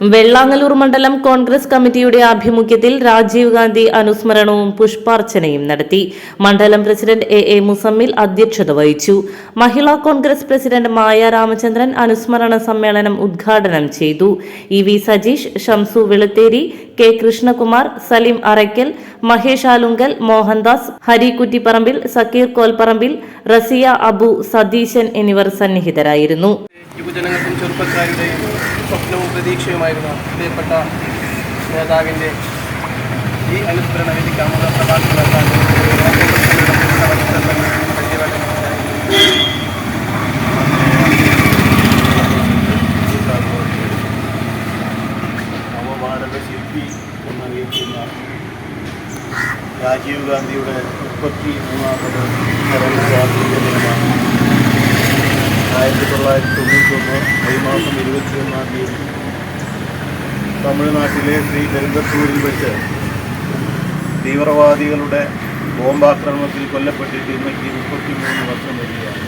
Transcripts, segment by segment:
വെള്ളാങ്ങല്ലൂർ മണ്ഡലം കോൺഗ്രസ് കമ്മിറ്റിയുടെ ആഭിമുഖ്യത്തിൽ രാജീവ് ഗാന്ധി അനുസ്മരണവും പുഷ്പാർച്ചനയും നടത്തി. മണ്ഡലം പ്രസിഡന്റ് എ എ മുസമ്മിൽ അധ്യക്ഷത വഹിച്ചു. മഹിളാ കോൺഗ്രസ് പ്രസിഡന്റ് മായ രാമചന്ദ്രൻ അനുസ്മരണ സമ്മേളനം ഉദ്ഘാടനം ചെയ്തു. E V Sajeesh Shamsu Veluthery K Krishnakumar Saleem Arakkal Mahesh Alungal Mohandas Hari Kuttiparambil Sakkeer Kolparambil Rasiya Abu Satheesan എന്നിവർ സന്നിഹിതരായിരുന്നു. യുവജനങ്ങൾക്കും ചെറുപ്പക്കാരുടെയും സ്വപ്നവും പ്രതീക്ഷയുമായിരുന്ന പ്രിയപ്പെട്ട നേതാവിന്റെ ഈ അനുസ്മരണ വേദിക്ക് അമുഖ പ്രഭാഷണം രാജീവ് ഗാന്ധിയുടെ മുപ്പത്തി മൂന്നാമത് സ്വാതന്ത്ര്യ ദിനമാണ് ആയിരത്തി തൊള്ളായിരത്തി തൊണ്ണൂറ്റൊന്ന് മെയ് മാസം ഇരുപത്തിയൊന്നാം തീയതി തമിഴ്നാട്ടിലെ ശ്രീ പെരുന്തത്തൂരിൽ വെച്ച് തീവ്രവാദികളുടെ ബോംബാക്രമണത്തിൽ കൊല്ലപ്പെട്ടിട്ട് ഇന്നേക്ക് മുപ്പത്തിമൂന്ന് വർഷം വരികയാണ്.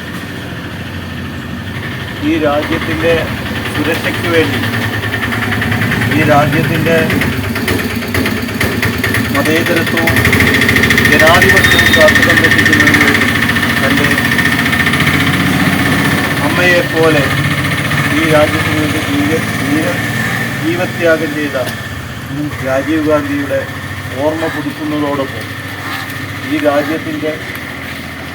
ഈ രാജ്യത്തിന്റെ സുരക്ഷയ്ക്ക് വേണ്ടി ഈ രാജ്യത്തിന്റെ മതേതരത്വവും ജനാധിപത്യവും കാത്തു സംരക്ഷിക്കുന്നതിന് വേണ്ടി തന്റെ അമ്മയെപ്പോലെ ഈ രാജ്യത്തിന് വേണ്ടി ജീവ ജീവ ജീവത്യാഗം ചെയ്ത രാജീവ് ഗാന്ധിയുടെ ഓർമ്മ പുതുക്കുന്നതോടൊപ്പം ഈ രാജ്യത്തിന്റെ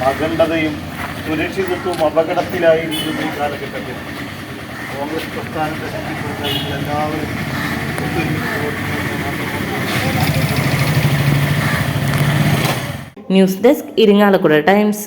അഖണ്ഡതയും സുരക്ഷിതത്വവും അപകടത്തിലായിരിക്കുന്ന ഈ കാലഘട്ടത്തിൽ കോൺഗ്രസ് പ്രസ്ഥാനത്തെ ശക്തിപ്പെടുത്താൻ എല്ലാവരും news desk Irinjalakuda times